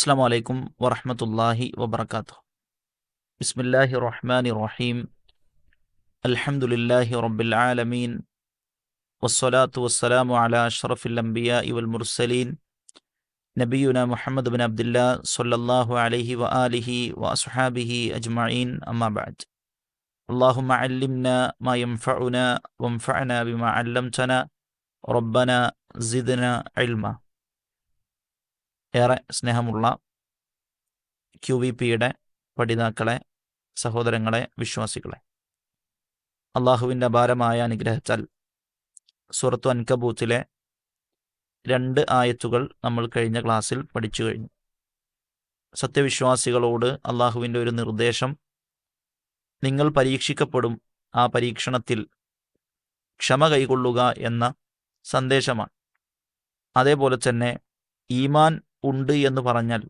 السلام عليكم ورحمة الله وبركاته. بسم الله الرحمن الرحيم. الحمد لله رب العالمين. والصلاة والسلام على أشرف الأنبياء والمرسلين. نبينا محمد بن عبد الله صلى الله عليه وآله وأصحابه أجمعين. أما بعد. اللهم علمنا ما ينفعنا وانفعنا بما علمتنا. ربنا زدنا علما. ഏറെ സ്നേഹമുള്ള Q V പിയുടെ പഠിതാക്കളെ സഹോദരങ്ങളെ വിശ്വാസികളെ. അള്ളാഹുവിന്റെ അപാരമായ അനുഗ്രഹത്താൽ സുറത്തു അൻകബൂത്തിലെ രണ്ട് ആയത്തുകൾ നമ്മൾ കഴിഞ്ഞ ക്ലാസ്സിൽ പഠിച്ചു കഴിഞ്ഞു. സത്യവിശ്വാസികളോട് അള്ളാഹുവിന്റെ ഒരു നിർദ്ദേശം നിങ്ങൾ പരീക്ഷിക്കപ്പെടും ആ പരീക്ഷണത്തിൽ ക്ഷമ കൈകൊള്ളുക എന്ന സന്ദേശമാണ്. അതേപോലെ തന്നെ ഈമാൻ ഉണ്ട് എന്ന് പറഞ്ഞാൽ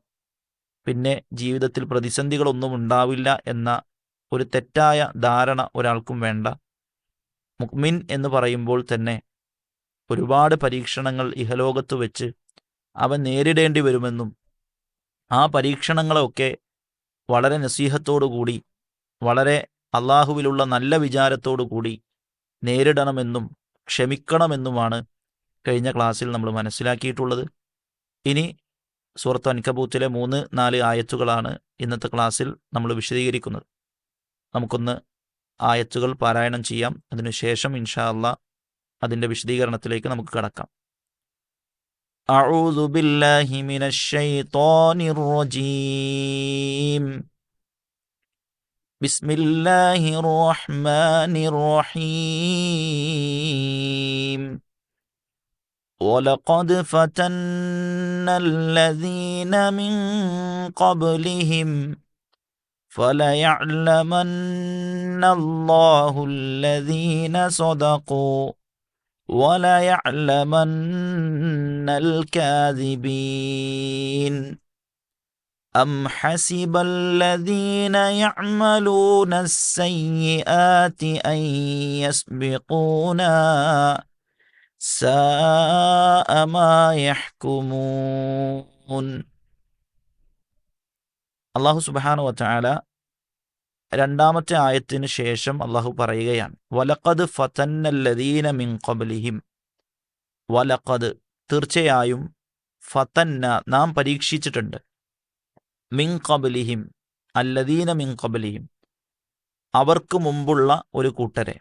പിന്നെ ജീവിതത്തിൽ പ്രതിസന്ധികളൊന്നും ഉണ്ടാവില്ല എന്ന ഒരു തെറ്റായ ധാരണ ഒരാൾക്കും വേണ്ട. മുക്മിൻ എന്ന് പറയുമ്പോൾ തന്നെ ഒരുപാട് പരീക്ഷണങ്ങൾ ഇഹലോകത്ത് വെച്ച് അവൻ നേരിടേണ്ടി വരുമെന്നും ആ പരീക്ഷണങ്ങളൊക്കെ വളരെ നസീഹത്തോടുകൂടി വളരെ അള്ളാഹുവിലുള്ള നല്ല വിചാരത്തോടു കൂടി നേരിടണമെന്നും ക്ഷമിക്കണമെന്നുമാണ് കഴിഞ്ഞ ക്ലാസ്സിൽ നമ്മൾ മനസ്സിലാക്കിയിട്ടുള്ളത്. ഇനി സൂറത്ത് അൻകബൂത്തിലെ മൂന്ന് നാല് ആയത്തുകളാണ് ഇന്നത്തെ ക്ലാസ്സിൽ നമ്മൾ വിശദീകരിക്കുന്നത് നമുക്കൊന്ന് ആയത്തുകൾ പാരായണം ചെയ്യാം അതിനുശേഷം ഇൻഷാ അള്ളാ അതിൻ്റെ വിശദീകരണത്തിലേക്ക് നമുക്ക് കടക്കാം أعوذ بالله من الشيطان الرجيم بسم الله الرحمن الرحيم ولقد فتنا الذين من قبلهم فليعلمن الله الذين صدقوا وليعلمن الكاذبين أم حسب الذين يعملون السيئات أن يسبقونا ساء ما يحكمون അള്ളാഹു സുബാനു വച്ചാല രണ്ടാമത്തെ ആയത്തിന് ശേഷം അള്ളാഹു പറയുകയാണ് വലക്കത് ഫതന്നല്ലദീന മിൻ ഖബലിഹിം വലക്കത് തീർച്ചയായും ഫതന്ന നാം പരീക്ഷിച്ചിട്ടുണ്ട് മിൻ ഖബലിഹിം അല്ലദീന മിൻ ഖബലിഹിം അവർക്ക് മുമ്പുള്ള ഒരു കൂട്ടരെ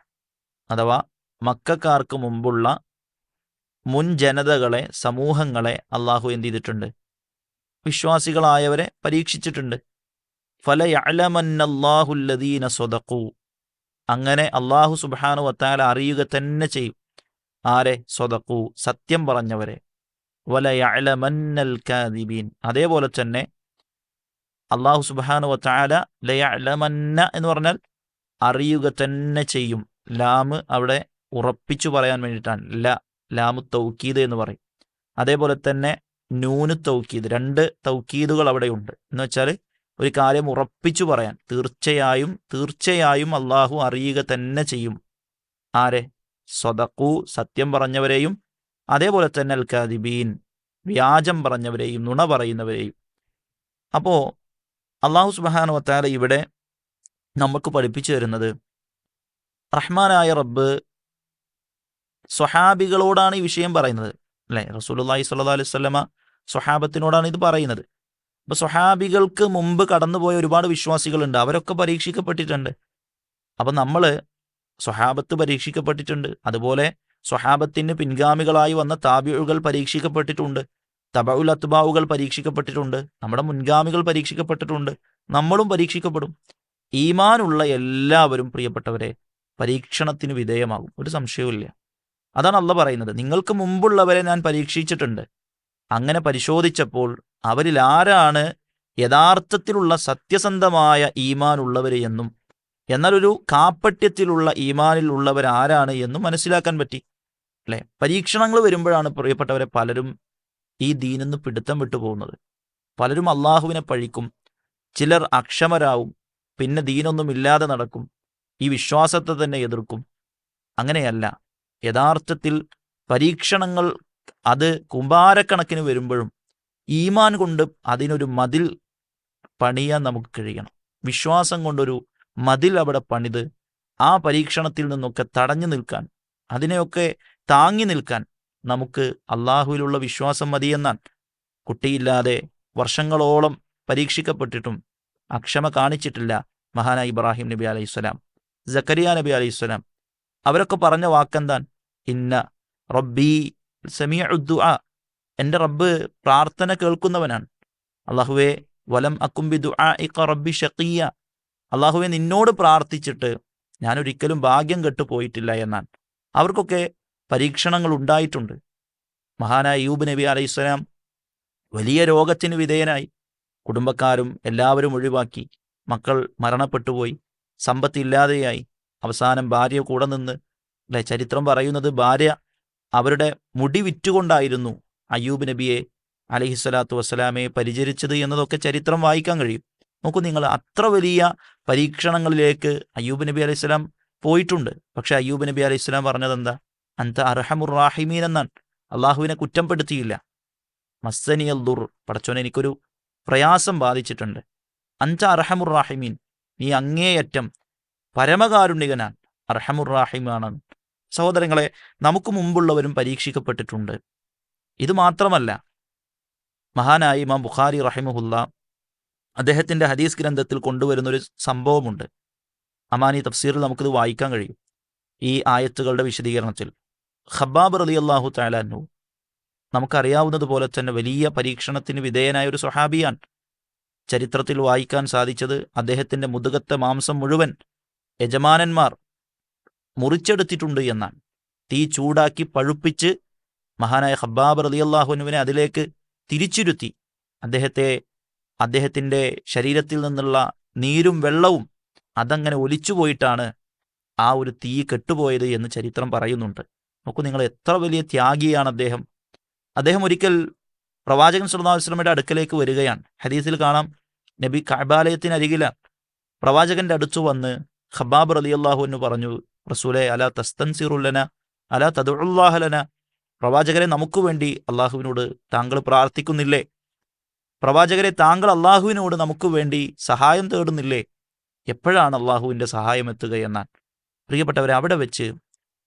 അഥവാ മക്കാർക്ക് മുമ്പുള്ള മുൻ ജനതകളെ സമൂഹങ്ങളെ അള്ളാഹു എന്ത് ചെയ്തിട്ടുണ്ട്? വിശ്വാസികളായവരെ പരീക്ഷിച്ചിട്ടുണ്ട്. ഫല യഅലമന്നല്ലാഹുല്ലദീന സ്വതക്കൂ അങ്ങനെ അള്ളാഹു സുബാനു വത്താല അറിയുക തന്നെ ചെയ്യും. ആരെ? സ്വതക്കൂ സത്യം പറഞ്ഞവരെ. വല യഅലമന്നൽ കാദിബീൻ. അതേപോലെ തന്നെ അള്ളാഹു സുബാനു വത്താല ലയഅലമന്ന എന്ന് പറഞ്ഞാൽ അറിയുക തന്നെ ചെയ്യും. ലാമ് അവിടെ ഉറപ്പിച്ചു പറയാൻ വേണ്ടിയിട്ടാണ്. ല ലാമു തൗക്കീദ് എന്ന് പറയും. അതേപോലെ തന്നെ നൂന് തൗക്കീദ് രണ്ട് തൗക്കീദുകൾ അവിടെയുണ്ട്. എന്ന് വെച്ചാൽ ഒരു കാര്യം ഉറപ്പിച്ചു പറയാൻ തീർച്ചയായും തീർച്ചയായും അള്ളാഹു അറിയുക തന്നെ ചെയ്യും. ആരെ? സ്വതക്കു സത്യം പറഞ്ഞവരെയും അതേപോലെ തന്നെ അൽ കാദിബീൻ വ്യാജം പറഞ്ഞവരെയും നുണ പറയുന്നവരെയും. അപ്പോൾ അള്ളാഹു സുബാനു വത്താല ഇവിടെ നമുക്ക് പഠിപ്പിച്ചു തരുന്നത് റഹ്മാനായ റബ്ബ് സ്വഹാബികളോടാണ് ഈ വിഷയം പറയുന്നത്. അല്ലേ? റസൂലി സ്വല്ലാ അലൈഹി സ്വലമ സ്വഹാബത്തിനോടാണ് ഇത് പറയുന്നത്. അപ്പൊ സ്വഹാബികൾക്ക് മുമ്പ് കടന്നുപോയ ഒരുപാട് വിശ്വാസികളുണ്ട്. അവരൊക്കെ പരീക്ഷിക്കപ്പെട്ടിട്ടുണ്ട്. അപ്പൊ നമ്മൾ സ്വഹാബത്ത് പരീക്ഷിക്കപ്പെട്ടിട്ടുണ്ട്. അതുപോലെ സ്വഹാബത്തിന് പിൻഗാമികളായി വന്ന താബിഴുകൾ പരീക്ഷിക്കപ്പെട്ടിട്ടുണ്ട്. തബഉൽ അത്ബാവുകൾ പരീക്ഷിക്കപ്പെട്ടിട്ടുണ്ട്. നമ്മുടെ മുൻഗാമികൾ പരീക്ഷിക്കപ്പെട്ടിട്ടുണ്ട്. നമ്മളും പരീക്ഷിക്കപ്പെടും. ഈമാനുള്ള എല്ലാവരും പ്രിയപ്പെട്ടവരെ പരീക്ഷണത്തിന് വിധേയമാകും. ഒരു സംശയവുമില്ല. അതാണ് അല്ല പറയുന്നത്. നിങ്ങൾക്ക് മുമ്പുള്ളവരെ ഞാൻ പരീക്ഷിച്ചിട്ടുണ്ട്. അങ്ങനെ പരിശോധിച്ചപ്പോൾ അവരിൽ ആരാണ് യഥാർത്ഥത്തിലുള്ള സത്യസന്ധമായ ഈമാൻ ഉള്ളവർ എന്നും എന്നാൽ ഒരു കാപ്പട്യത്തിലുള്ള ഈമാനിൽ ഉള്ളവർ ആരാണ് എന്നും മനസ്സിലാക്കാൻ പറ്റി. അല്ലെ? പരീക്ഷണങ്ങൾ വരുമ്പോഴാണ് പ്രിയപ്പെട്ടവരെ പലരും ഈ ദീനിന്ന് പിടുത്തം വിട്ടു പോകുന്നത്. പലരും അള്ളാഹുവിനെ പഴിക്കും ചിലർ അക്ഷമരാവും പിന്നെ ദീനൊന്നും ഇല്ലാതെ നടക്കും ഈ വിശ്വാസത്തെ തന്നെ എതിർക്കും. അങ്ങനെയല്ല. യഥാർത്ഥത്തിൽ പരീക്ഷണങ്ങൾ അത് കുമ്പാരക്കണക്കിന് വരുമ്പോഴും ഈമാൻ കൊണ്ട് അതിനൊരു മതിൽ പണിയാൻ നമുക്ക് കഴിയണം. വിശ്വാസം കൊണ്ടൊരു മതിൽ അവിടെ പണിത് ആ പരീക്ഷണത്തിൽ നിന്നൊക്കെ തടഞ്ഞു നിൽക്കാൻ അതിനെയൊക്കെ താങ്ങി നിൽക്കാൻ നമുക്ക് അള്ളാഹുവിലുള്ള വിശ്വാസം മതിയെന്നാൽ കുട്ടിയില്ലാതെ വർഷങ്ങളോളം പരീക്ഷിക്കപ്പെട്ടിട്ടും അക്ഷമ കാണിച്ചിട്ടില്ല മഹാനായ ഇബ്രാഹിം നബി അലൈഹിസ്സലാം ജക്കരിയ നബി അലൈഹിസ്സലാം അവരൊക്കെ പറഞ്ഞ വാക്കെന്താൻ ഇന്ന റബ്ബി സമീ ഉദ്ദുഅ എന്റെ റബ്ബ് പ്രാർത്ഥന കേൾക്കുന്നവനാണ്. അള്ളാഹുവെ വലം അക്കുംബി ദുആഇക റബ്ബി ഷഖിയ. അള്ളാഹുവെ നിന്നോട് പ്രാർത്ഥിച്ചിട്ട് ഞാൻ ഒരിക്കലും ഭാഗ്യം കെട്ടു പോയിട്ടില്ല എന്നാണ്. അവർക്കൊക്കെ പരീക്ഷണങ്ങൾ ഉണ്ടായിട്ടുണ്ട്. മഹാനായ യൂബ് നബി അലൈഹി സ്വലാം വലിയ രോഗത്തിന് വിധേയനായി. കുടുംബക്കാരും എല്ലാവരും ഒഴിവാക്കി. മക്കൾ മരണപ്പെട്ടുപോയി. സമ്പത്തില്ലാതെയായി അവസാനം ഭാര്യ കൂടെ നിന്ന് അല്ലെ ചരിത്രം പറയുന്നത് ഭാര്യ അവരുടെ മുടി വിറ്റുകൊണ്ടായിരുന്നു അയ്യൂബ് നബിയെ അലഹിസ്വലാത്തു വസ്സലാമയെ പരിചരിച്ചത് എന്നതൊക്കെ ചരിത്രം വായിക്കാൻ കഴിയും. നോക്കൂ നിങ്ങൾ അത്ര വലിയ പരീക്ഷണങ്ങളിലേക്ക് അയ്യൂബ് നബി അലൈഹി സ്വലാം പോയിട്ടുണ്ട്. പക്ഷെ അയ്യൂബ് നബി അലൈഹി സ്വലാം പറഞ്ഞത് എന്താ? അന്ത അർഹമുർ റാഹിമീൻ എന്നാണ്. അള്ളാഹുവിനെ കുറ്റപ്പെടുത്തിയില്ല. മസ്സനിയൽ ദുർ പടച്ചോൻ എനിക്കൊരു പ്രയാസം ബാധിച്ചിട്ടുണ്ട്. അന്ത അർഹമുർ റാഹിമീൻ. നീ അങ്ങേയറ്റം പരമകാരുണികനാണ് അർഹമുറാഹിമാണ് സഹോദരങ്ങളെ നമുക്ക് മുമ്പുള്ളവരും പരീക്ഷിക്കപ്പെട്ടിട്ടുണ്ട്. ഇത് മാത്രമല്ല മഹാനായി ഇമാം ബുഖാരി റഹിമുഹുല്ല അദ്ദേഹത്തിന്റെ ഹദീസ് ഗ്രന്ഥത്തിൽ കൊണ്ടുവരുന്നൊരു സംഭവമുണ്ട്. അമാനി തഫ്സീറിൽ നമുക്കിത് വായിക്കാൻ കഴിയും. ഈ ആയത്തുകളുടെ വിശദീകരണത്തിൽ. ഖബാബ് റലി അള്ളാഹു താലാന്നു നമുക്കറിയാവുന്നതുപോലെ തന്നെ വലിയ പരീക്ഷണത്തിന് വിധേയനായ ഒരു സ്വഹാബിയാണ്. ചരിത്രത്തിൽ വായിക്കാൻ സാധിച്ചത് അദ്ദേഹത്തിന്റെ മുതുകത്തെ മാംസം മുഴുവൻ യജമാനന്മാർ മുറിച്ചെടുത്തിട്ടുണ്ട് എന്നാണ്. തീ ചൂടാക്കി പഴുപ്പിച്ച് മഹാനായ ഹബ്ബാബ് റലിയല്ലാഹുനുവിനെ അതിലേക്ക് തിരിച്ചിരുത്തി. അദ്ദേഹത്തെ അദ്ദേഹത്തിന്റെ ശരീരത്തിൽ നിന്നുള്ള നീരും വെള്ളവും അതങ്ങനെ ഒലിച്ചുപോയിട്ടാണ് ആ ഒരു തീ കെട്ടുപോയത് എന്ന് ചരിത്രം പറയുന്നുണ്ട്. നോക്കൂ നിങ്ങൾ എത്ര വലിയ ത്യാഗിയാണ് അദ്ദേഹം. അദ്ദേഹം ഒരിക്കൽ പ്രവാചകൻ സുല്ലാസ്ലമയുടെ അടുക്കലേക്ക് വരികയാണ്. ഹദീസിൽ കാണാം നബി കബാലയത്തിനരികിലാണ് പ്രവാചകന്റെ അടുത്തു വന്ന് ഖബാബ് റലിയല്ലാഹു എന്ന് പറഞ്ഞു റസൂലെ അല തസ്തൻസിറുല്ലന അല തദുല്ലാഹലന പ്രവാചകരെ നമുക്ക് വേണ്ടി അള്ളാഹുവിനോട് താങ്കൾ പ്രാർത്ഥിക്കുന്നില്ലേ? പ്രവാചകരെ താങ്കൾ അള്ളാഹുവിനോട് നമുക്ക് വേണ്ടി സഹായം തേടുന്നില്ലേ? എപ്പോഴാണ് അള്ളാഹുവിന്റെ സഹായം എത്തുകയെന്നാൽ പ്രിയപ്പെട്ടവരെ അവിടെ വെച്ച്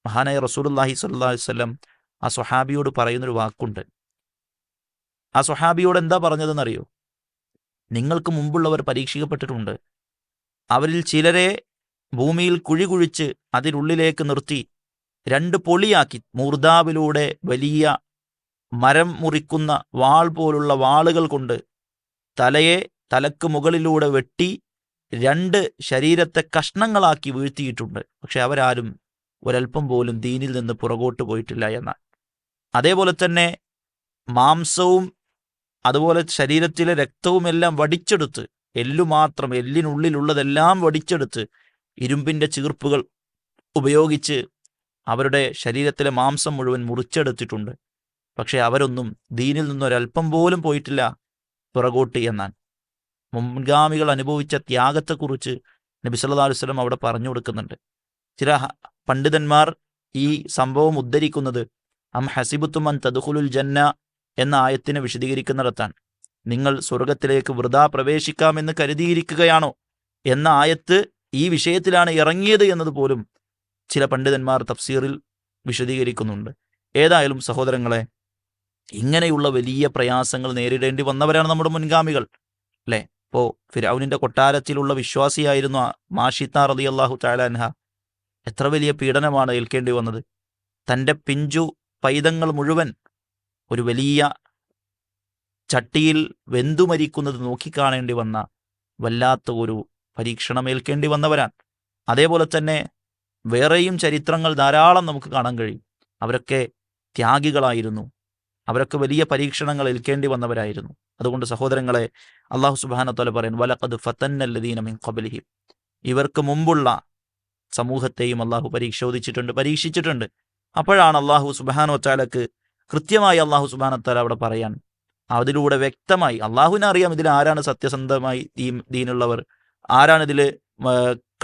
മഹാനായ റസൂലുല്ലാഹി സ്വല്ലല്ലാഹി വല്ലം ആ സ്വഹാബിയോട് പറയുന്നൊരു വാക്കുണ്ട്. ആ സ്വഹാബിയോട് എന്താ പറഞ്ഞതെന്നറിയോ? നിങ്ങൾക്ക് മുമ്പുള്ളവർ പരീക്ഷിക്കപ്പെട്ടിട്ടുണ്ട്. അവരിൽ ചിലരെ ഭൂമിയിൽ കുഴി കുഴിച്ച് അതിനുള്ളിലേക്ക് നിർത്തി രണ്ട് പൊളിയാക്കി മൂർദാവിലൂടെ വലിയ മരം മുറിക്കുന്ന വാൾ പോലുള്ള വാളുകൾ കൊണ്ട് തലയെ തലക്ക് മുകളിലൂടെ വെട്ടി രണ്ട് ശരീരത്തെ കഷ്ണങ്ങളാക്കി വീഴ്ത്തിയിട്ടുണ്ട്. പക്ഷെ അവരാരും ഒരൽപ്പം പോലും ദീനിൽ നിന്ന് പുറകോട്ട് പോയിട്ടില്ല എന്നാൽ അതേപോലെ തന്നെ മാംസവും അതുപോലെ ശരീരത്തിലെ രക്തവുമെല്ലാം വടിച്ചെടുത്ത് എല്ലു മാത്രം എല്ലിനുള്ളിലുള്ളതെല്ലാം വടിച്ചെടുത്ത് ഇരുമ്പിന്റെ ചീർപ്പുകൾ ഉപയോഗിച്ച് അവരുടെ ശരീരത്തിലെ മാംസം മുഴുവൻ മുറിച്ചെടുത്തിട്ടുണ്ട്. പക്ഷേ അവരൊന്നും ദീനിൽ നിന്നൊരൽപ്പം പോലും പോയിട്ടില്ല പുറകോട്ട് എന്നാൽ. മുൻഗാമികൾ അനുഭവിച്ച ത്യാഗത്തെക്കുറിച്ച് നബി സല്ലല്ലാഹു അലൈഹി വസല്ലം അവിടെ പറഞ്ഞു കൊടുക്കുന്നുണ്ട്. ചില പണ്ഡിതന്മാർ ഈ സംഭവം ഉദ്ധരിക്കുന്നത് അം ഹസിബുത്തുമൻ തദുഹുലുൽ ജന്ന എന്ന ആയത്തിനെ വിശദീകരിക്കുന്നിടത്താണ്. നിങ്ങൾ സ്വർഗത്തിലേക്ക് വൃതാ പ്രവേശിക്കാമെന്ന് കരുതിയിരിക്കുകയാണോ? എന്ന ആയത്ത് ഈ വിഷയത്തിലാണ് ഇറങ്ങിയത് എന്നതുപോലും ചില പണ്ഡിതന്മാർ തഫ്സീറിൽ വിശദീകരിക്കുന്നുണ്ട്. ഏതായാലും സഹോദരങ്ങളെ ഇങ്ങനെയുള്ള വലിയ പ്രയാസങ്ങൾ നേരിടേണ്ടി വന്നവരാണ് നമ്മുടെ മുൻഗാമികൾ അല്ലേ? ഇപ്പോൾ ഫിരൗനിന്റെ കൊട്ടാരത്തിലുള്ള വിശ്വാസിയായിരുന്നു മാഷിത്ത റതി അള്ളാഹു താലാൻഹ എത്ര വലിയ പീഡനമാണ് ഏൽക്കേണ്ടി വന്നത്. തന്റെ പിഞ്ചു പൈതങ്ങൾ മുഴുവൻ ഒരു വലിയ ചട്ടിയിൽ വെന്തുമരിക്കുന്നത് നോക്കിക്കാണേണ്ടി വന്ന വല്ലാത്ത ഒരു പരീക്ഷണം ഏൽക്കേണ്ടി വന്നവരാണ് അതേപോലെ തന്നെ വേറെയും ചരിത്രങ്ങൾ ധാരാളം നമുക്ക് കാണാൻ കഴിയും. അവരൊക്കെ ത്യാഗികളായിരുന്നു. അവരൊക്കെ വലിയ പരീക്ഷണങ്ങൾ ഏൽക്കേണ്ടി വന്നവരായിരുന്നു അതുകൊണ്ട് സഹോദരങ്ങളെ അള്ളാഹു സുബാനത്തോല പറയുന്നു വലക്കത് ഫത്തന്നല്ലദീന മിൻ ഖബലിഹിം. ഇവർക്ക് മുമ്പുള്ള സമൂഹത്തെയും അള്ളാഹു പരീക്ഷോധിച്ചിട്ടുണ്ട് പരീക്ഷിച്ചിട്ടുണ്ട്. അപ്പോഴാണ് അള്ളാഹു സുബാനോച്ചാലക്ക് കൃത്യമായി അള്ളാഹു സുബാനത്താല അവിടെ പറയാൻ അതിലൂടെ വ്യക്തമായി അള്ളാഹുവിനെ അറിയാം ഇതിൽ ആരാണ് സത്യസന്ധമായി ദീനുള്ളവർ ആരാണ് ഇതിൽ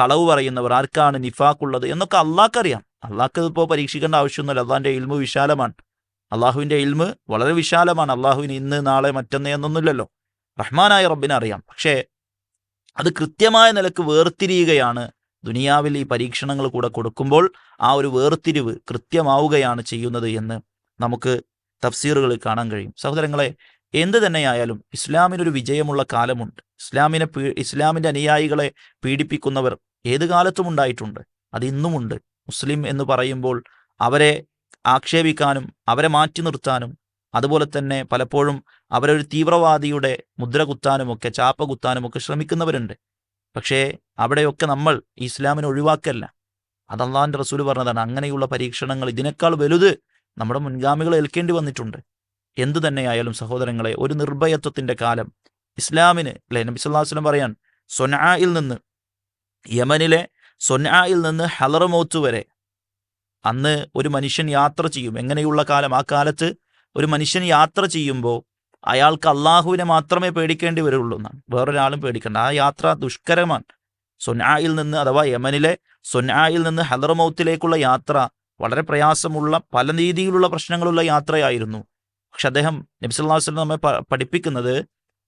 കളവ് പറയുന്നവർ ആർക്കാണ് നിഫാക്കുള്ളത് എന്നൊക്കെ അള്ളാഹ്ക്കറിയാം അള്ളാഹ്ക്ക് ഇപ്പോൾ പരീക്ഷിക്കേണ്ട ആവശ്യമൊന്നുമില്ല. അള്ളാഹിന്റെ ഇൽമു വിശാലമാണ്. അള്ളാഹുവിന്റെ ഇൽമ് വളരെ വിശാലമാണ്. അള്ളാഹുവിന് ഇന്ന് നാളെ മറ്റന്നേ എന്നൊന്നുമില്ലല്ലോ. റഹ്മാനായ റബ്ബിനെ അറിയാം. പക്ഷേ അത് കൃത്യമായ നിലയ്ക്ക് വേർതിരിയുകയാണ് ദുനിയാവിൽ ഈ പരീക്ഷണങ്ങൾ കൂടെ കൊടുക്കുമ്പോൾ ആ ഒരു വേർതിരിവ് കൃത്യമാവുകയാണ് ചെയ്യുന്നത് എന്ന് നമുക്ക് തഫ്സീറുകൾ കാണാൻ കഴിയും. സഹോദരങ്ങളെ എന്ത് തന്നെയായാലും ഇസ്ലാമിനൊരു വിജയമുള്ള കാലമുണ്ട്. ഇസ്ലാമിനെ പീ ഇസ്ലാമിന്റെ അനുയായികളെ പീഡിപ്പിക്കുന്നവർ ഏത് കാലത്തും ഉണ്ടായിട്ടുണ്ട്. അത് ഇന്നുമുണ്ട്. മുസ്ലിം എന്ന് പറയുമ്പോൾ അവരെ ആക്ഷേപിക്കാനും അവരെ മാറ്റി നിർത്താനും അതുപോലെ തന്നെ പലപ്പോഴും അവരൊരു തീവ്രവാദിയുടെ മുദ്ര കുത്താനുമൊക്കെ ചാപ്പ കുത്താനുമൊക്കെ ശ്രമിക്കുന്നവരുണ്ട്. പക്ഷേ അവിടെയൊക്കെ നമ്മൾ ഇസ്ലാമിനെ ഒഴിവാക്കല്ല. അത് അള്ളാഹിന്റെ റസൂൽ പറഞ്ഞതാണ് അങ്ങനെയുള്ള പരീക്ഷണങ്ങൾ ഇതിനേക്കാൾ വലുത് നമ്മുടെ മുൻഗാമികൾ ഏൽക്കേണ്ടി വന്നിട്ടുണ്ട്. എന്തു തന്നെയായാലും സഹോദരങ്ങളെ ഒരു നിർഭയത്വത്തിന്റെ കാലം. ഇസ്ലാമിന് അല്ലെ? നബി വസല്ലം പറയാൻ സൊനായിൽ നിന്ന് യമനിലെ സൊനായിൽ നിന്ന് ഹലറമോത്ത് വരെ അന്ന് ഒരു മനുഷ്യൻ യാത്ര ചെയ്യും. എങ്ങനെയുള്ള കാലം? ആ കാലത്ത് ഒരു മനുഷ്യൻ യാത്ര ചെയ്യുമ്പോൾ അയാൾക്ക് അള്ളാഹുവിനെ മാത്രമേ പേടിക്കേണ്ടി വരുള്ളൂ എന്നാണ്. വേറൊരാളും പേടിക്കേണ്ട. ആ യാത്ര ദുഷ്കരമാണ്. സൊനായിൽ നിന്ന് അഥവാ യമനിലെ സൊനായിൽ നിന്ന് ഹലറമൗത്തിലേക്കുള്ള യാത്ര വളരെ പ്രയാസമുള്ള പല രീതിയിലുള്ള പ്രശ്നങ്ങളുള്ള യാത്രയായിരുന്നു. പക്ഷെ അദ്ദേഹം നബ്സല്ലാ വസ്ലം നമ്മെ പഠിപ്പിക്കുന്നത്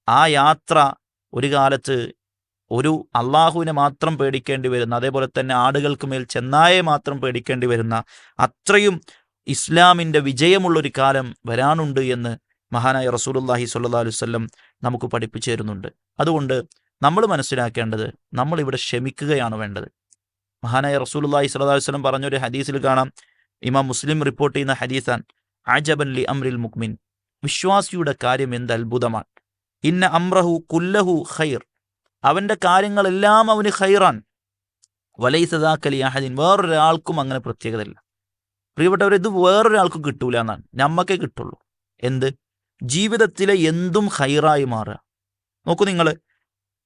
ആ യാത്ര ഒരു കാലത്ത് ഒരു അള്ളാഹുവിനെ മാത്രം പേടിക്കേണ്ടി വരുന്ന അതേപോലെ തന്നെ ആടുകൾക്ക് മേൽ ചെന്നായെ മാത്രം പേടിക്കേണ്ടി വരുന്ന അത്രയും ഇസ്ലാമിന്റെ വിജയമുള്ളൊരു കാലം വരാനുണ്ട് എന്ന് മഹാനായ റസൂലുല്ലാഹി സ്വല്ലല്ലാഹു അലൈഹി വസല്ലം നമുക്ക് പഠിപ്പിച്ചു തരുന്നുണ്ട്. അതുകൊണ്ട് നമ്മൾ മനസ്സിലാക്കേണ്ടത് നമ്മൾ ഇവിടെ ക്ഷമിക്കുകയാണ് വേണ്ടത്. മഹാനായ റസൂലുല്ലാഹി സ്വല്ലല്ലാഹു അലൈഹി വസല്ലം പറഞ്ഞൊരു ഹദീസിൽ കാണാം. ഇമാം മുസ്ലിം റിപ്പോർട്ട് ചെയ്യുന്ന ഹദീസാൻ അജബൻ ലി അമ്രിൽ മുക്മിൻ. വിശ്വാസിയുടെ കാര്യം എന്ത് അത്ഭുതമാണ്. ഇന്ന അമ്രഹു കുല്ലഹു ഖൈർ. അവന്റെ കാര്യങ്ങളെല്ലാം അവന് ഖൈറാൻ. വലൈസദാക്കലി അഹദിൻ. വേറൊരാൾക്കും അങ്ങനെ പ്രത്യേകതയില്ല. പ്രിയപ്പെട്ടവർ ഇത് വേറൊരാൾക്കും കിട്ടൂല എന്നാണ്. നമ്മക്കേ കിട്ടുള്ളൂ. എന്ത്? ജീവിതത്തിലെ എന്തും ഹൈറായി മാറുക. നോക്കൂ നിങ്ങൾ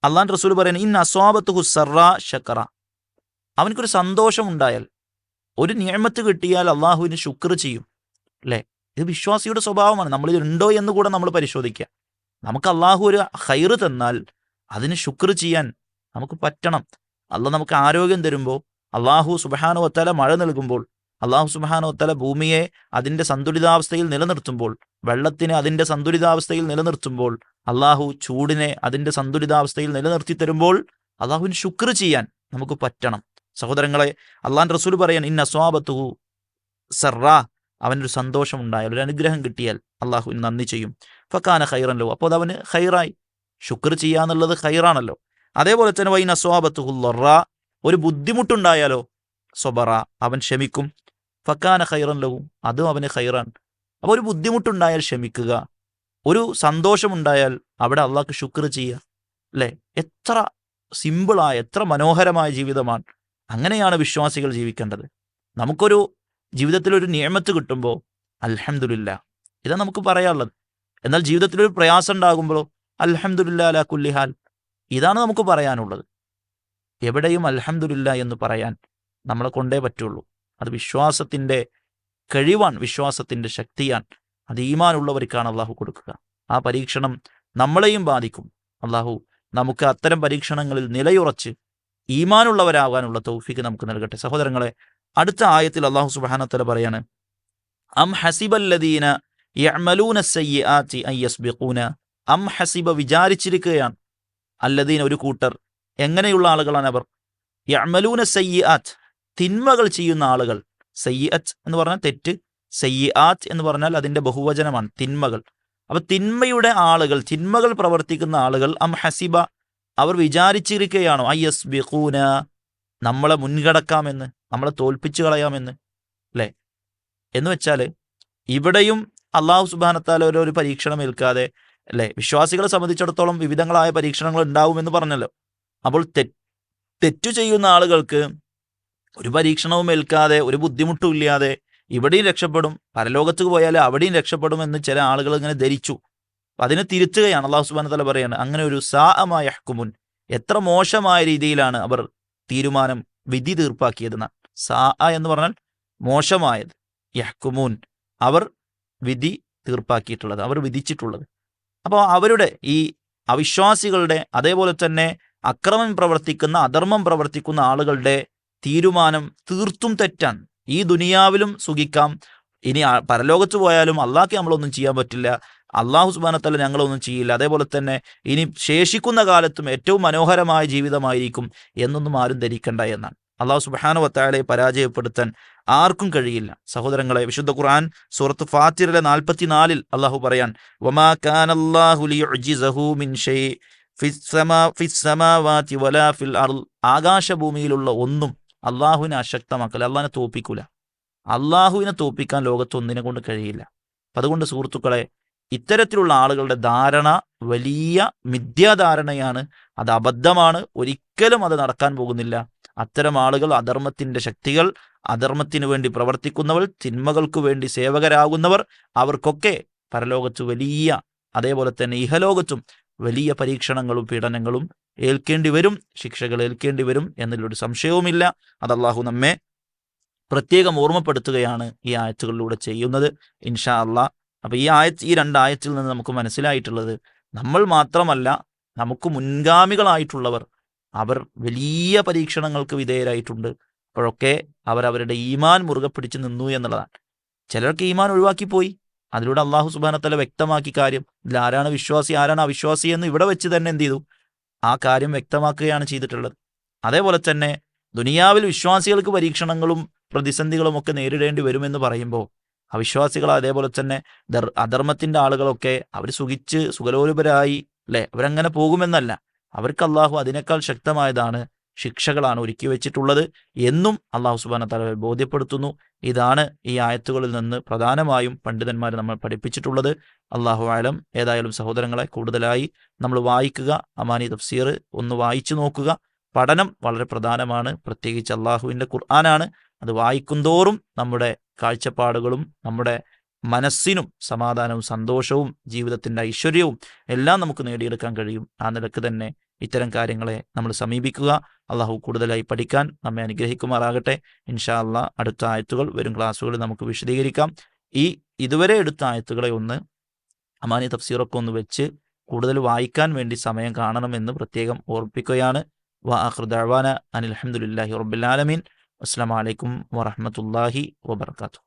അള്ളാൻ റസൂൽ പറയുന്നത് ഇന്ന അസ്വാബത്ത് ഹുസറ ഷക്കറ അവനക്കൊരു സന്തോഷം ഉണ്ടായാൽ ഒരു നിയമത്ത് കിട്ടിയാൽ അള്ളാഹുവിന് ശുക്ർ ചെയ്യും. അല്ലേ ഇത് വിശ്വാസിയുടെ സ്വഭാവമാണ്. നമ്മൾ ഉണ്ടോ എന്ന് കൂടെ നമ്മൾ പരിശോധിക്കുക. നമുക്ക് അള്ളാഹു ഒരു ഹൈറ് തന്നാൽ അതിന് ശുക്ർ ചെയ്യാൻ നമുക്ക് പറ്റണം. അല്ല നമുക്ക് ആരോഗ്യം തരുമ്പോൾ അള്ളാഹു സുബഹാനു ഒത്തല മഴ നൽകുമ്പോൾ അള്ളാഹു സുബഹാനു ഒത്തല ഭൂമിയെ അതിന്റെ സന്തുലിതാവസ്ഥയിൽ നിലനിർത്തുമ്പോൾ വെള്ളത്തിനെ അതിന്റെ സന്തുലിതാവസ്ഥയിൽ നിലനിർത്തുമ്പോൾ അള്ളാഹു ചൂടിനെ അതിന്റെ സന്തുലിതാവസ്ഥയിൽ നിലനിർത്തി തരുമ്പോൾ അള്ളാഹുവിന് ശുക്ർ ചെയ്യാൻ നമുക്ക് പറ്റണം. സഹോദരങ്ങളെ അള്ളാൻ റസൂൽ പറയാൻ ഇന്ന സ്വാബത്തുഹു സർറാ അവനൊരു സന്തോഷം ഉണ്ടായാൽ ഒരു അനുഗ്രഹം കിട്ടിയാൽ അള്ളാഹുവിന് നന്ദി ചെയ്യും. ഫക്കാന ഹൈറല്ലോ അപ്പോൾ അത് അവന് ഖൈറായി. ശുക്ർ ചെയ്യാന്നുള്ളത് ഖൈറാണല്ലോ. അതേപോലെ തന്നെ വൈന സ്വാബത്തുഹുല്ലറ ഒരു ബുദ്ധിമുട്ടുണ്ടായാലോ? സൊബറ അവൻ ക്ഷമിക്കും. ഫക്കാന ലഹു. അതും അവന് ഖൈറാൻ അപ്പോൾ ഒരു ബുദ്ധിമുട്ടുണ്ടായാൽ ക്ഷമിക്കുക. ഒരു സന്തോഷമുണ്ടായാൽ അവിടെ അള്ളാഹ്ക്ക് ശുക്ർ ചെയ്യുക. അല്ലേ? എത്ര സിമ്പിളായ എത്ര മനോഹരമായ ജീവിതമാണ്. അങ്ങനെയാണ് വിശ്വാസികൾ ജീവിക്കേണ്ടത്. നമുക്കൊരു ജീവിതത്തിൽ ഒരു നിയമത്ത് കിട്ടുമ്പോൾ അൽഹംദുലില്ല. ഇതാ നമുക്ക് പറയാനുള്ളത്. എന്നാൽ ജീവിതത്തിൽ ഒരു പ്രയാസം ഉണ്ടാകുമ്പോഴോ അലഹമില്ല അല കുല്ലിഹാൽ ഇതാണ് നമുക്ക് പറയാനുള്ളത്. എവിടെയും അൽഹംദുലില്ല എന്ന് പറയാൻ നമ്മളെ കൊണ്ടേ പറ്റുള്ളൂ. അത് വിശ്വാസത്തിന്റെ കഴിവാണ് വിശ്വാസത്തിന്റെ ശക്തിയാൻ അത് ഈമാനുള്ളവർക്കാണ് അള്ളാഹു കൊടുക്കുക. ആ പരീക്ഷണം നമ്മളെയും ബാധിക്കും. അള്ളാഹു നമുക്ക് അത്തരം പരീക്ഷണങ്ങളിൽ നിലയുറച്ച് ഈമാനുള്ളവരാകാനുള്ള തൗഫിക്ക് നമുക്ക് നൽകട്ടെ. സഹോദരങ്ങളെ അടുത്ത ആയത്തിൽ അള്ളാഹു സുബാനത്തല പറയാണ് അം ഹസിബല്ലദീന യഅ്മലൂന സയ്യിആതി അൻ യസ്ബിഖൂന. അം ഹസിബ വിചാരിച്ചിരിക്കുകയാണ് അല്ലദീന ഒരു കൂട്ടർ എങ്ങനെയുള്ള ആളുകളാണ് അവർ? യഅ്മലൂന സയ്യിആത്ത് തിന്മകൾ ചെയ്യുന്ന ആളുകൾ. സയ്യാത്ത് എന്ന് പറഞ്ഞാൽ തെറ്റ് സയ്യാത്ത് എന്ന് പറഞ്ഞാൽ അതിന്റെ ബഹുവചനമാണ് തിന്മകൾ. അപ്പൊ തിന്മയുടെ ആളുകൾ തിന്മകൾ പ്രവർത്തിക്കുന്ന ആളുകൾ അം ഹസിബ അവർ വിചാരിച്ചിരിക്കുകയാണോ ഐ എസ് ബിഖൂന നമ്മളെ മുൻകടക്കാമെന്ന്? നമ്മളെ തോൽപ്പിച്ചു കളയാമെന്ന് അല്ലേ? എന്ന് വെച്ചാൽ ഇവിടെയും അള്ളാഹു സുബാനത്താൽ ഒരു പരീക്ഷണം ഏൽക്കാതെ അല്ലേ? വിശ്വാസികളെ സംബന്ധിച്ചിടത്തോളം വിവിധങ്ങളായ പരീക്ഷണങ്ങൾ ഉണ്ടാവുമെന്ന് പറഞ്ഞല്ലോ. അപ്പോൾ തെറ്റു ചെയ്യുന്ന ആളുകൾക്ക് ഒരു പരീക്ഷണവും ഏൽക്കാതെ ഒരു ബുദ്ധിമുട്ടും ഇല്ലാതെ ഇവിടെയും രക്ഷപ്പെടും പരലോകത്ത് പോയാൽ അവിടെയും രക്ഷപ്പെടും എന്ന് ചില ആളുകൾ ഇങ്ങനെ ധരിച്ചു. അതിനെ തിരുത്തുകയാണ് അള്ളാഹു സുബാന തല പറയാണ് അങ്ങനെ ഒരു സാഹമായ ഹക്കുമുൻ എത്ര മോശമായ രീതിയിലാണ് അവർ തീരുമാനം വിധി തീർപ്പാക്കിയതെന്ന സാ എന്ന് പറഞ്ഞാൽ മോശമായത്. യഹ്കുമൂൻ. അവർ വിധി തീർപ്പാക്കിയിട്ടുള്ളത് അവർ വിധിച്ചിട്ടുള്ളത്. അപ്പോൾ അവരുടെ ഈ അവിശ്വാസികളുടെ അതേപോലെ തന്നെ അക്രമം പ്രവർത്തിക്കുന്ന അധർമ്മം പ്രവർത്തിക്കുന്ന ആളുകളുടെ തീരുമാനം തീർത്തും തെറ്റാണ്. ഈ ദുനിയാവിലും സുഖിക്കാം. ഇനി പരലോകത്ത് പോയാലും അള്ളാഹ്ക്ക് നമ്മളൊന്നും ചെയ്യാൻ പറ്റില്ല. അള്ളാഹു സുബാനത്തല്ല ഞങ്ങളൊന്നും ചെയ്യില്ല. അതേപോലെ തന്നെ ഇനി ശേഷിക്കുന്ന കാലത്തും ഏറ്റവും മനോഹരമായ ജീവിതമായിരിക്കും എന്നൊന്നും ആരും ധരിക്കണ്ട എന്നാണ്. അള്ളാഹു സുബാന വത്താലെ പരാജയപ്പെടുത്താൻ ആർക്കും കഴിയില്ല. സഹോദരങ്ങളെ വിശുദ്ധ ഖുർആൻ സൂറത്ത് ഫാത്തിറിലെ നാൽപ്പത്തിനാലിൽ അള്ളാഹു പറയാൻ വമാ അർൾ ആകാശഭൂമിയിലുള്ള ഒന്നും അള്ളാഹുവിനെ അശക്തമാക്കല അള്ളാഹിനെ തോപ്പിക്കൂല. അള്ളാഹുവിനെ തോപ്പിക്കാൻ ലോകത്ത് ഒന്നിനെ കൊണ്ട് കഴിയില്ല. അപ്പം അതുകൊണ്ട് സുഹൃത്തുക്കളെ ഇത്തരത്തിലുള്ള ആളുകളുടെ ധാരണ വലിയ മിഥ്യാധാരണയാണ്. അത് അബദ്ധമാണ്. ഒരിക്കലും അത് നടക്കാൻ പോകുന്നില്ല. അത്തരം ആളുകൾ അധർമ്മത്തിന്റെ ശക്തികൾ അധർമ്മത്തിനു വേണ്ടി പ്രവർത്തിക്കുന്നവർ തിന്മകൾക്കു വേണ്ടി സേവകരാകുന്നവർ അവർക്കൊക്കെ പരലോകത്ത് വലിയ അതേപോലെ തന്നെ ഇഹലോകത്തും വലിയ പരീക്ഷണങ്ങളും പീഡനങ്ങളും ഏൽക്കേണ്ടി വരും ശിക്ഷകൾ ഏൽക്കേണ്ടി വരും എന്നതിലൊരു സംശയവുമില്ല. അത് അള്ളാഹു നമ്മെ പ്രത്യേകം ഓർമ്മപ്പെടുത്തുകയാണ് ഈ ആയത്തുകളിലൂടെ ചെയ്യുന്നത്. ഇൻഷാ അള്ളാഹ് അപ്പൊ ഈ ആയ ഈ രണ്ട് ആയത്തിൽ നിന്ന് നമുക്ക് മനസ്സിലായിട്ടുള്ളത് നമ്മൾ മാത്രമല്ല നമുക്ക് മുൻഗാമികളായിട്ടുള്ളവർ അവർ വലിയ പരീക്ഷണങ്ങൾക്ക് വിധേയരായിട്ടുണ്ട്. അപ്പോഴൊക്കെ അവർ അവരുടെ ഈമാൻ മുറുകെ പിടിച്ച് നിന്നു എന്നുള്ളതാണ്. ചിലർക്ക് ഈമാൻ ഒഴിവാക്കി പോയി അതിലൂടെ അള്ളാഹു സുബാനത്തല വ്യക്തമാക്കി കാര്യം ഇതിൽ ആരാണ് വിശ്വാസി ആരാണ് അവിശ്വാസി എന്ന് ഇവിടെ വെച്ച് തന്നെ എന്ത് ചെയ്തു? ആ കാര്യം വ്യക്തമാക്കുകയാണ് ചെയ്തിട്ടുള്ളത്. അതേപോലെ തന്നെ ദുനിയാവിൽ വിശ്വാസികൾക്ക് പരീക്ഷണങ്ങളും പ്രതിസന്ധികളും ഒക്കെ നേരിടേണ്ടി വരുമെന്ന് പറയുമ്പോൾ അവിശ്വാസികൾ അതേപോലെ തന്നെ അധർമ്മത്തിന്റെ ആളുകളൊക്കെ അവർ സുഖിച്ച് സുഖലോലുപരായി അല്ലെ? അവരങ്ങനെ പോകുമെന്നല്ല. അവർക്ക് അള്ളാഹു അതിനേക്കാൾ ശക്തമായതാണ് ശിക്ഷകളാണ് ഒരുക്കി വെച്ചിട്ടുള്ളത് എന്നും അള്ളാഹു സുബാന തല ബോധ്യപ്പെടുത്തുന്നു. ഇതാണ് ഈ ആയത്തുകളിൽ നിന്ന് പ്രധാനമായും പണ്ഡിതന്മാർ നമ്മൾ പഠിപ്പിച്ചിട്ടുള്ളത്. അള്ളാഹു ആലം ഏതായാലും സഹോദരങ്ങളെ കൂടുതലായി നമ്മൾ വായിക്കുക അമാനി തഫ്സീർ ഒന്ന് വായിച്ചു നോക്കുക. പഠനം വളരെ പ്രധാനമാണ്. പ്രത്യേകിച്ച് അള്ളാഹുവിന്റെ ഖുർആനാണ്. അത് വായിക്കുന്തോറും നമ്മുടെ കാഴ്ചപ്പാടുകളും നമ്മുടെ മനസ്സിനും സമാധാനവും സന്തോഷവും ജീവിതത്തിന്റെ ഐശ്വര്യവും എല്ലാം നമുക്ക് നേടിയെടുക്കാൻ കഴിയും. ആ നിലയ്ക്ക് തന്നെ ഇത്തരം കാര്യങ്ങളെ നമ്മൾ സമീപിക്കുക. അള്ളാഹു കൂടുതലായി പഠിക്കാൻ നമ്മെ അനുഗ്രഹിക്കുമാറാകട്ടെ. ഇൻഷാ അള്ളാ അടുത്ത ആയത്തുകൾ വരും ക്ലാസ്സുകളിൽ നമുക്ക് വിശദീകരിക്കാം. ഈ ഇതുവരെ എടുത്ത ആയത്തുകളെ ഒന്ന് അമാനി തഫ്സീറൊക്കെ ഒന്ന് വെച്ച് കൂടുതൽ വായിക്കാൻ വേണ്ടി സമയം കാണണമെന്ന് പ്രത്യേകം ഓർപ്പിക്കുകയാണ്. വാഹൃദാന അഹമ്മദുല്ലാഹി റബ്ബുലാലമീൻ അസ്സാം വലൈക്കും വറഹമത്തല്ലാഹി വബർക്കാത്തു